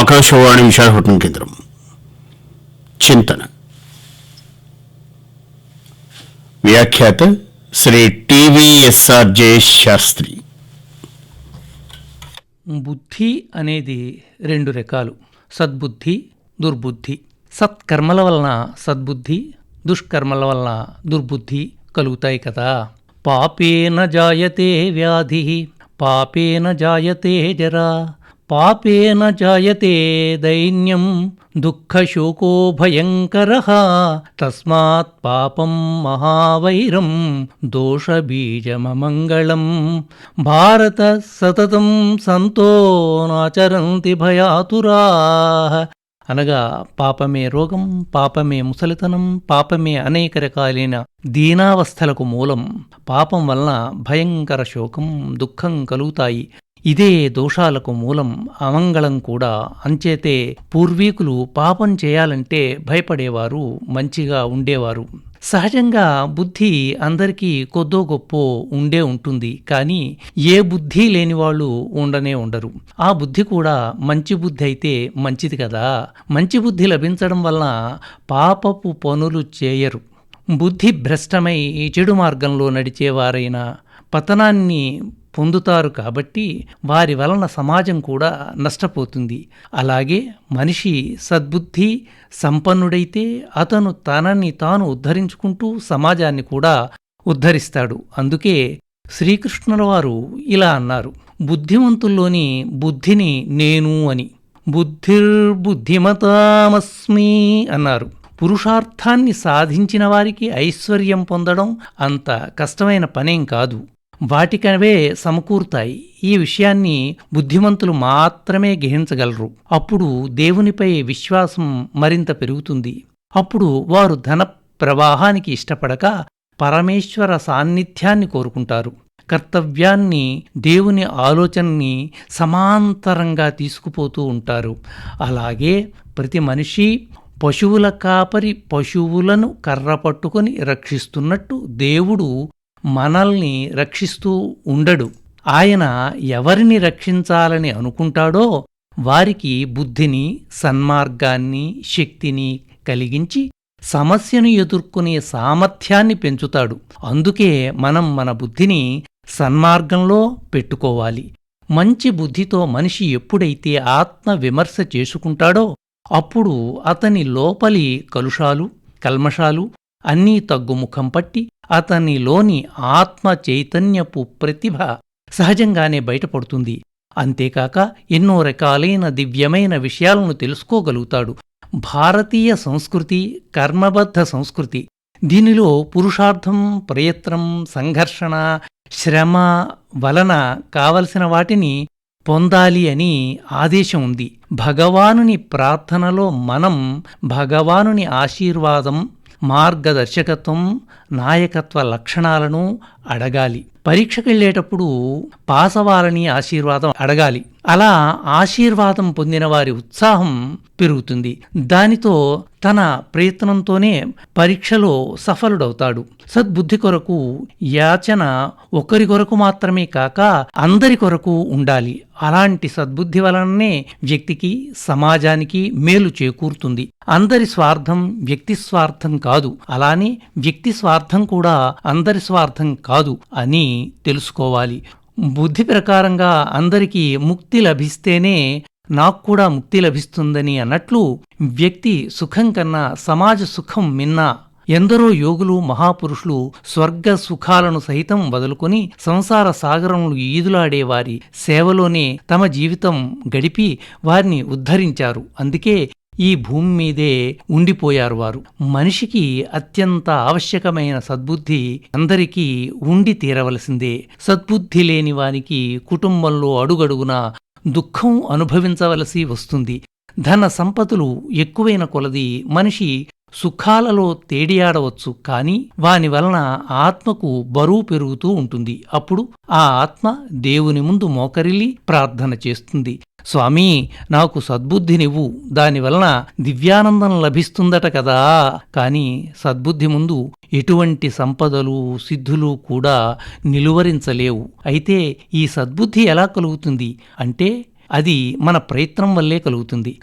ఆకాశవాణి విశాఖపట్నం కేంద్రం. చింతన. వ్యాఖ్యాత శ్రీ టివిఎస్ఆర్జే శాస్త్రి. బుద్ధి అనేది రెండు రకాలు. సద్బుద్ధి దుర్బుద్ధి. సత్కర్మల వలన సద్బుద్ధి దుష్కర్మల వలన దుర్బుద్ధి కలుగుతాయి కదా. పాపేన జాయతే వ్యాధి పాపేన జాయతే జరా. పాపేన జాయతే దైన్యం దుఃఖశోకో భయంకర. తస్మాత్ పాపం మహావైరం దోషబీజమమంగళం. భారత సతతం సంతో నాచరంతి భయాతురా. అనగా పాపమే రోగం పాపమే ముసలితనం పాపమే అనేక రకాలైన దీనావస్థలకు మూలం. పాపం వలన భయంకర శోకం దుఃఖం కలుగుతాయి. ఇదే దోషాలకు మూలం అమంగళం కూడా. అంచేతే పూర్వీకులు పాపం చేయాలంటే భయపడేవారు మంచిగా ఉండేవారు. సహజంగా బుద్ధి అందరికీ కొద్దో గొప్పో ఉండే ఉంటుంది. కానీ ఏ బుద్ధి లేని వాళ్ళు ఉండనే ఉండరు. ఆ బుద్ధి కూడా మంచి బుద్ధి అయితే మంచిది కదా. మంచి బుద్ధి లభించడం వల్ల పాపపు పనులు చేయరు. బుద్ధి భ్రష్టమై చెడు మార్గంలో నడిచేవారైనా పతనాన్ని పొందుతారు కాబట్టి వారి వలన సమాజం కూడా నష్టపోతుంది. అలాగే మనిషి సద్బుద్ధి సంపన్నుడైతే అతను తనని తాను ఉద్ధరించుకుంటూ సమాజాన్ని కూడా ఉద్ధరిస్తాడు. అందుకే శ్రీకృష్ణుల వారు ఇలా అన్నారు బుద్ధిమంతుల్లోని బుద్ధిని నేను అని బుద్ధిర్బుద్ధిమతామస్మి అన్నారు. పురుషార్థాన్ని సాధించిన వారికి ఐశ్వర్యం పొందడం అంత కష్టమైన పనేం కాదు. వాటికవే సమకూరుతాయి. ఈ విషయాన్ని బుద్ధిమంతులు మాత్రమే గ్రహించగలరు. అప్పుడు దేవునిపై విశ్వాసం మరింత పెరుగుతుంది. అప్పుడు వారు ధన ప్రవాహానికి ఇష్టపడక పరమేశ్వర సాన్నిధ్యాన్ని కోరుకుంటారు. కర్తవ్యాన్ని దేవుని ఆలోచనని సమాంతరంగా తీసుకుపోతూ ఉంటారు. అలాగే ప్రతి మనిషి పశువుల కాపరి పశువులను కర్ర పట్టుకొని రక్షిస్తున్నట్టు దేవుడు మనల్ని రక్షిస్తూ ఉండడు. ఆయన ఎవరిని రక్షించాలని అనుకుంటాడో వారికి బుద్ధిని సన్మార్గాన్ని శక్తిని కలిగించి సమస్యను ఎదుర్కొనే సామర్థ్యాన్ని పెంచుతాడు. అందుకే మనం మన బుద్ధిని సన్మార్గంలో పెట్టుకోవాలి. మంచి బుద్ధితో మనిషి ఎప్పుడైతే ఆత్మ విమర్శ చేసుకుంటాడో అప్పుడు అతని లోపలి కలుషాలు కల్మషాలు అన్నీ తగ్గుముఖం పట్టి అతనిలోని ఆత్మ చైతన్యపు ప్రతిభ సహజంగానే బయటపడుతుంది. అంతేకాక ఎన్నో రకాలైన దివ్యమైన విషయాలను తెలుసుకోగలుగుతాడు. భారతీయ సంస్కృతి కర్మబద్ధ సంస్కృతి. దీనిలో పురుషార్థం ప్రయత్నం సంఘర్షణ శ్రమ వలన కావలసిన వాటిని పొందాలి అని ఆదేశం ఉంది. భగవానుని ప్రార్థనలో మనం భగవానుని ఆశీర్వాదం మార్గదర్శకత్వం నాయకత్వ లక్షణాలను అడగాలి. పరీక్షకెళ్ళేటప్పుడు పాసవాలని ఆశీర్వాదం అడగాలి. అలా ఆశీర్వాదం పొందిన వారి ఉత్సాహం పెరుగుతుంది. దానితో తన ప్రయత్నంతోనే పరీక్షలో సఫలుడవుతాడు. సద్బుద్ధి కొరకు యాచన ఒకరి కొరకు మాత్రమే కాక అందరి కొరకు ఉండాలి. అలాంటి సద్బుద్ధి వలననే వ్యక్తికి సమాజానికి మేలు చేకూరుతుంది. అందరి స్వార్థం వ్యక్తి స్వార్థం కాదు. అలానే వ్యక్తి స్వార్థం కూడా అందరి స్వార్థం కాదు అని తెలుసుకోవాలి. బుద్ధి ప్రకారంగా అందరికీ ముక్తి లభిస్తేనే నాకు కూడా ముక్తి లభిస్తుందని అన్నట్లు వ్యక్తి సుఖం కన్నా సమాజ సుఖం మిన్నా ఎందరో యోగులు మహాపురుషులు స్వర్గ సుఖాలను సహితం వదులుకొని సంసార సాగరంలో ఈదులాడే వారి సేవలోనే తమ జీవితం గడిపి వారిని ఉద్ధరించారు. అందుకే ఈ భూమి మీదే ఉండిపోయారు వారు. మనిషికి అత్యంత ఆవశ్యకమైన సద్బుద్ధి అందరికీ ఉండి తీరవలసిందే. సద్బుద్ధి లేని వానికి కుటుంబంలో అడుగడుగున దుఃఖం అనుభవించవలసి వస్తుంది. ధన సంపదలు ఎక్కువైన కొలది మనిషి సుఖాలలో తేడియాడవచ్చు కాని వాని వలన ఆత్మకు బరువు పెరుగుతూ ఉంటుంది. అప్పుడు ఆ ఆత్మ దేవుని ముందు మోకరిల్లి ప్రార్థన చేస్తుంది. స్వామీ నాకు సద్బుద్ధినివ్వు. దానివలన దివ్యానందం లభిస్తుందట కదా. కాని సద్బుద్ధి ముందు ఎటువంటి సంపదలు సిద్ధులు కూడా నిలువరించలేవు. అయితే ఈ సద్బుద్ధి ఎలా కలుగుతుంది? అంటే అది మన ప్రయత్నం వల్లే కలుగుతుంది.